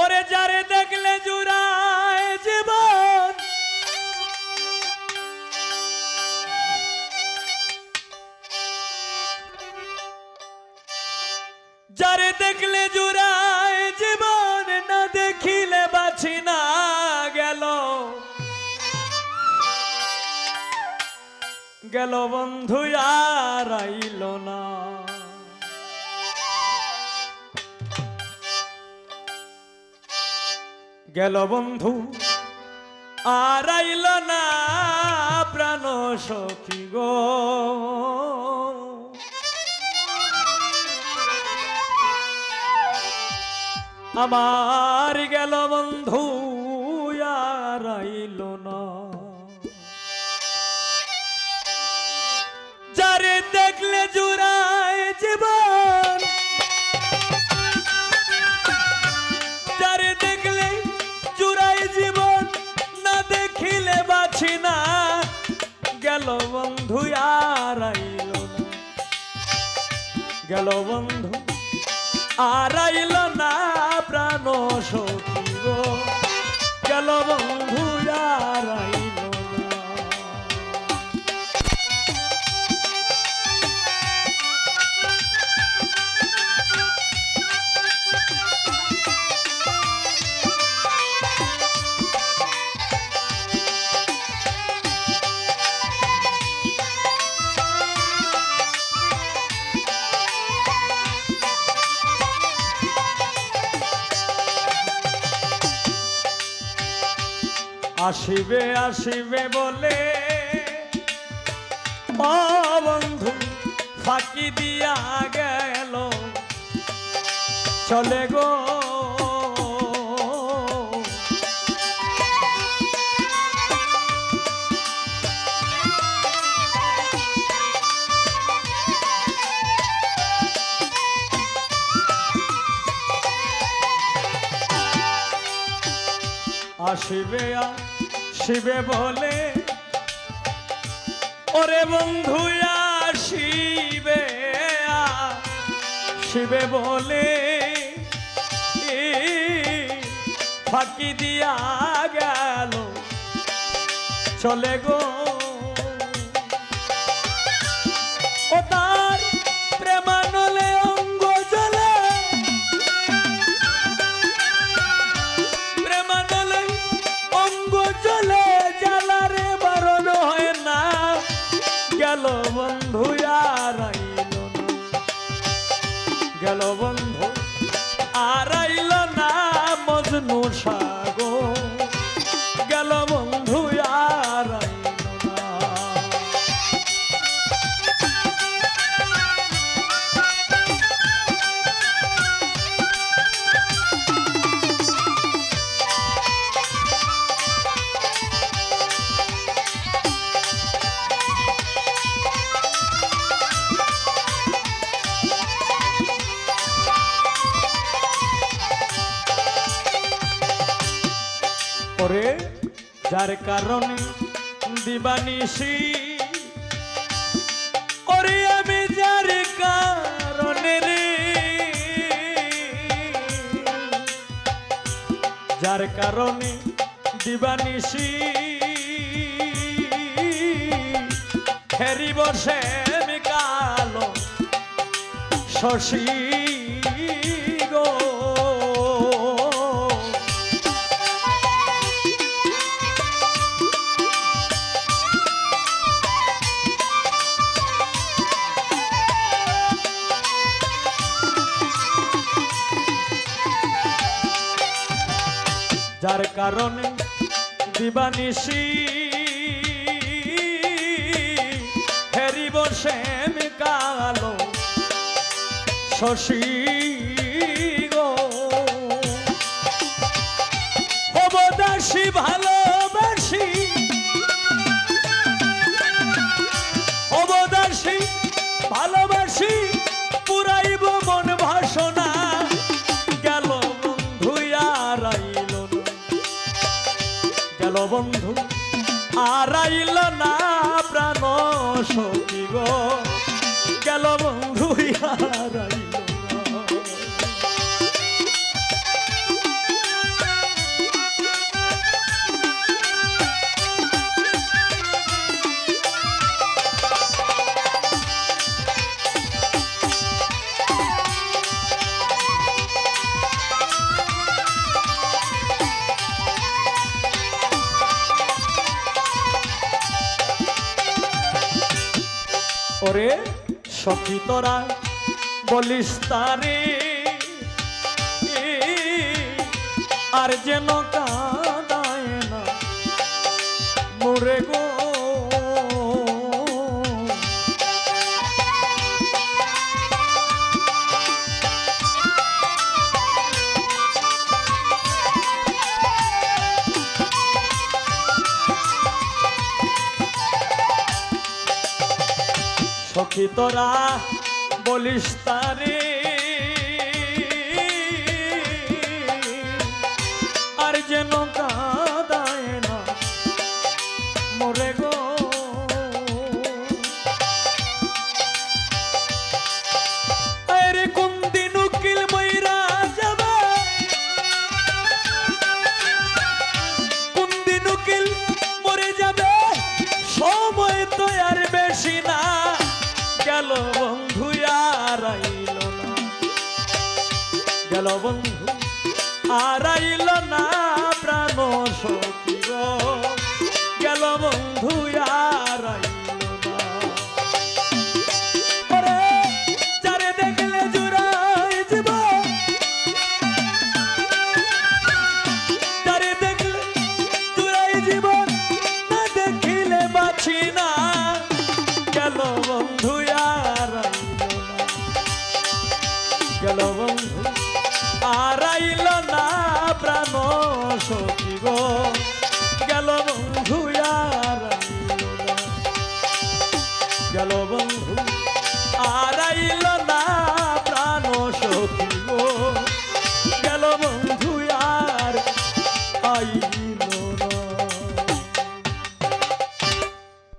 ওরে যারে দেখলে জুড়ায় জীবন। যারে দেখলে জুড়ায় জীবন, না দেখিলে বাছি না গেল। গেল বন্ধু, আর আইল না। গেল বন্ধু। আর আইল না প্রাণ সখী গো। আমার গেল বন্ধু আর আইল গেল বন্ধু। আর আইল না প্রাণ সখী গেল বন্ধু আর আইল আসিবে আসিবে বলে। ও বন্ধু ফাঁকি দিয়া গেল। চলে গো। আসিবে শিবে বলে। ওরে বন্ধু শিবে শিবে বলে। ফাঁকি দিয়া গেল। চলে গো ওরে যার কারণে দিবানিসি ওরে আমি যার কারণে রে। যার কারণে দিবানিসি হেরি বসে আমি কালো শশী। যার কারণে দিবানিশি হেরিব শ্যাম কালো শশী আর আইল না প্রাণ সখী গো। গেল বন্ধু আর ওরে সখী তোরা বলিস তারে। আর যেন কাদায় না। মোরে গো সখী তোরা বলিস তারে। গেল বন্ধু আর আইল না প্রাণ সখী গেল বন্ধু আর আইল না। ওরে, যারে আরাইল না প্রাণ সখী গো। গেল বন্ধু আরাইল গেল বন্ধু